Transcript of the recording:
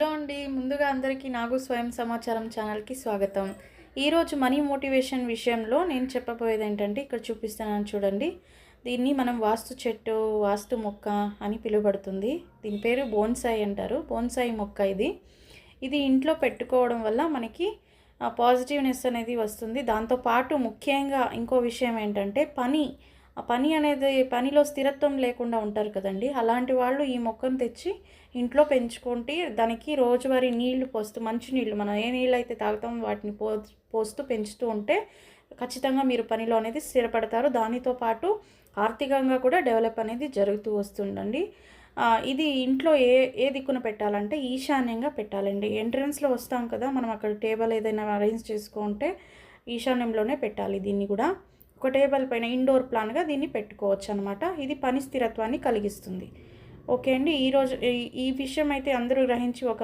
Hello అండి. ముందుగా అందరికీ నాగు స్వయం సమాచారం ఛానల్కి స్వాగతం. ఈరోజు మనీ మోటివేషన్ విషయంలో నేను చెప్పబోయేది ఏంటంటే ఇక్కడ చూపిస్తున్నాను చూడండి. దీన్ని మనం వాస్తు చెట్టు వాస్తు మొక్క అని పిలువబడుతుంది. దీని పేరు బోన్సాయి అంటారు. బోన్సాయి మొక్క ఇది. ఇది ఇంట్లో పెట్టుకోవడం వల్ల మనకి పాజిటివ్నెస్ అనేది వస్తుంది. దాంతోపాటు ముఖ్యంగా ఇంకో విషయం ఏంటంటే పని ఆ పని అనేది పనిలో స్థిరత్వం లేకుండా ఉంటారు కదండి. అలాంటి వాళ్ళు ఈ మొక్కను తెచ్చి ఇంట్లో పెంచుకుంటే దానికి రోజువారీ నీళ్ళు పోస్తూ మంచి నీళ్ళు మనం ఏ నీళ్ళు అయితే తాగుతామో వాటిని పో పోస్తూ పెంచుతూ ఉంటే ఖచ్చితంగా మీరు పనిలో అనేది స్థిరపడతారు. దానితో పాటు ఆర్థికంగా కూడా డెవలప్ అనేది జరుగుతూ వస్తుందండి. ఇది ఇంట్లో ఏ ఏ దిక్కున పెట్టాలంటే ఈశాన్యంగా పెట్టాలండి. ఎంట్రన్స్లో వస్తాం కదా మనం అక్కడ టేబుల్ ఏదైనా అరేంజ్ చేసుకుంటే ఈశాన్యంలోనే పెట్టాలి దీన్ని కూడా. ఒక టేబుల్ పైన ఇండోర్ ప్లాన్గా దీన్ని పెట్టుకోవచ్చు అనమాట ఇది పని స్థిరత్వాన్ని కలిగిస్తుంది. ఓకే అండి ఈరోజు ఈ ఈ విషయం అయితే అందరూ గ్రహించి ఒక